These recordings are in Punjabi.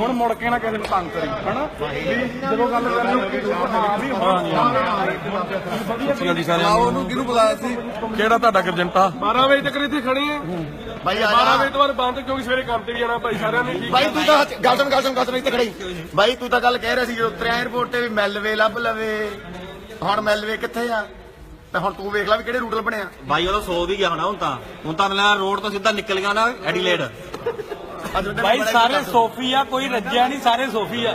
ਹੁਣ ਮੁੜ ਕੇ ਨਾ ਕਿਸੇ ਨੂੰ ਤੰਗ ਕਰੀ ਹਨਾ? ਵੀ ਜਦੋਂ ਗੱਲ ਕਰਨੀ ਹਾਂ ਵੀ ਵਧੀਆ ਜੀ ਸਾਰੇ ਉਹਨੂੰ ਕਿਹਨੂੰ ਬੁਲਾਇਆ ਸੀ? ਕਿਹੜਾ ਤੁਹਾਡਾ ਗਰਜੰਟਾ? 12 ਵਜੇ ਤੱਕ ਇੱਥੇ ਖੜੇ ਆ। ਬਾਈ ਆ 12 ਜਾ ਵਜੇ ਤੋਂ ਬਾਅਦ ਬੰਦ ਕਿਉਂਕਿ ਸਵੇਰੇ ਕੰਮ ਤੇ ਵੀ ਜਾਣਾ ਭਾਈ ਸਾਰਿਆਂ ਨੇ ਠੀਕ ਬਾਈ ਤੂੰ ਤਾਂ ਗੱਲ ਸੁਣ ਗੱਲ ਸੁਣ ਗੱਲ ਸੁਣ ਇੱਥੇ ਖੜੀ। ਬਾਈ ਤੂੰ ਤਾਂ ਗੱਲ ਕਹਿ ਰਿਹਾ ਸੀ ਜਦੋਂ ਉਤਰਿਆ 에어ਪੋਰਟ ਤੇ ਵੀ ਮਿਲਵੇ ਲੱਭ ਲਵੇ। ਹੁਣ ਮਿਲਵੇ ਕਿੱਥੇ ਆ? ਤੇ ਹੁਣ ਤੂੰ ਵੇਖ ਲੈ ਵੀ ਕਿਹੜੇ ਰੂਟ ਲੱਭਣੇ ਆ। ਬਾਈ ਉਹਦਾ 100 ਵੀ ਗਿਆ ਹੋਣਾ ਹੁਣ ਤਾਂ। ਹੁਣ ਤਾਂ ਮਿਲਿਆ ਰੋਡ ਤੋਂ ਸਿੱਧਾ ਨਿਕਲ ਗਿਆ ਨਾ ਐਡੀਲੇਡ ਭਾਈ ਸਾਰੇ। ਸੋਫੀ ਆ ਕੋਈ ਰੱਜਿਆ ਨਹੀਂ ਸਾਰੇ ਸੋਫੀ ਆ।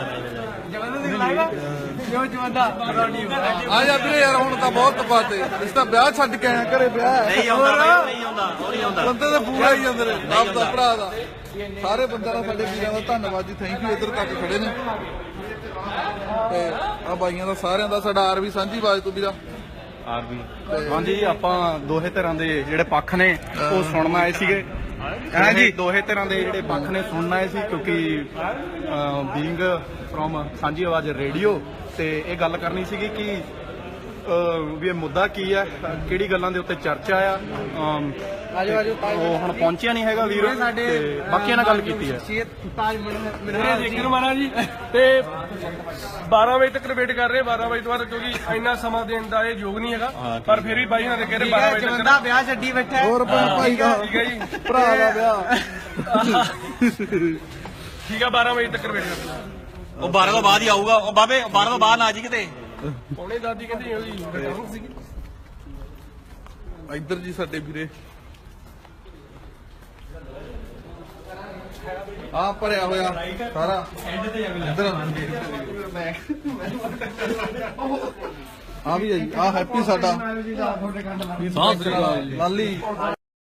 ਆ ਜਾ ਵੀਰੇ ਯਾਰ ਹੁਣ ਤਾਂ ਬਹੁਤ ਤਪਾਤੇ। ਇਸ ਤਾਂ ਵਿਆਹ ਛੱਡ ਕੇ ਆਇਆ ਘਰੇ ਵਿਆਹ ਹੈ। ਨਹੀਂ ਆਉਂਦਾ ਬਾਈ ਨਹੀਂ ਆਉਂਦਾ ਉਹ ਨਹੀਂ ਆਉਂਦਾ। ਬੰਦੇ ਤਾਂ ਪੂਰਾ ਹੀ ਅੰਦਰ ਆਪ ਦਾ ਭਰਾ ਦਾ। ਸਾਰੇ ਬੰਦਿਆਂ ਦਾ ਸਾਡੇ ਵੀਰਾਂ ਦਾ ਧੰਨਵਾਦ ਜੀ ਥੈਂਕ ਯੂ ਇੱਧਰ ਤੱਕ ਖੜੇ ਨੇ। ਤੇ ਆ ਬਾਈਆਂ ਦਾ ਸਾਰਿਆਂ ਦਾ ਸਾਡਾ ਆਰਵੀ ਸਾਂਝੀ ਬਾਜ ਤੋਂ ਵੀਰਾ। ਆਰਬੀ ਹਾਂਜੀ ਆਪਾਂ ਦੋਹੇ ਤਰ੍ਹਾਂ ਦੇ ਜਿਹੜੇ ਪੱਖ ਨੇ ਉਹ ਸੁਣਨ ਆਏ ਸੀਗੇ। ਹਾਂਜੀ ਦੋਹੇ ਤਰ੍ਹਾਂ ਦੇ ਜਿਹੜੇ ਪੱਖ ਨੇ ਸੁਣਨਾ ਆਏ ਸੀ, ਕਿਉਂਕਿ ਬੀਇੰਗ ਫਰੋਮ ਸਾਂਝੀ ਆਵਾਜ਼ ਰੇਡੀਓ ਤੇ ਇਹ ਗੱਲ ਕਰਨੀ ਸੀਗੀ ਕਿ ਵੀ ਇਹ ਮੁੱਦਾ ਕੀ ਹੈ? ਕਿਹੜੀ ਗੱਲਾਂ ਦੇ ਉੱਤੇ ਚਰਚਾ ਆ? ਅਮ, ਉਹ ਹੁਣ ਪਹੁੰਚਿਆ ਨਹੀਂ ਹੈਗਾ ਵੀਰ ਤੇ ਬਾਕੀਆਂ ਨਾਲ ਗੱਲ ਕੀਤੀ ਹੈ। ਮੇਰੇ ਜ਼ਿਕਰ ਮਾਰਾ ਜੀ ਤੇ 12 ਵਜੇ ਤੱਕ ਵੇਟ ਕਰ ਰਹੇ 12 ਵਜੇ ਤੋਂ ਬਾਅਦ ਕਿਉਂਕਿ ਇੰਨਾ ਸਮਾਂ ਦੇਣ ਦਾ ਇਹ ਯੋਗ ਨਹੀਂ ਹੈਗਾ ਪਰ ਫਿਰ ਵੀ ਬਾਈ ਨਾਲ ਕਹਿ ਰਹੇ 12 ਵਜੇ ਤੱਕ। ਵਿਆਹ ਛੱਡੀ ਬੈਠਾ ਹੋਰ ਭਾਈ ਭਾਈ ਦਾ ਠੀਕ ਹੈ ਜੀ। ਭਰਾ ਦਾ ਵਿਆਹ। ਠੀਕ ਹੈ 12 ਵਜੇ ਤੱਕ ਵੇਟ ਕਰ ਉਹ 12 ਤੋਂ ਬਾਅਦ ਹੀ ਆਊਗਾ। ਉਹ ਬਾਬੇ 12 ਤੋਂ ਬਾਅਦ ਨਾ ਆ ਜੀ ਕਿਤੇ। ਪੌਣੇ ਦਾਦੀ ਕਹਿੰਦੀ ਉਹਦੀ ਰਿਟਰਨ ਸੀਗੀ ਇੱਧਰ ਜੀ ਸਾਡੇ ਵੀਰੇ ਆ ਭਰਿਆ ਹੋਇਆ ਸਾਰਾ ਇੱਧਰ ਆ ਵੀ ਹੈ ਜੀ ਆ ਹੈਪੀ ਸਾਡਾ ਲਾਲੀ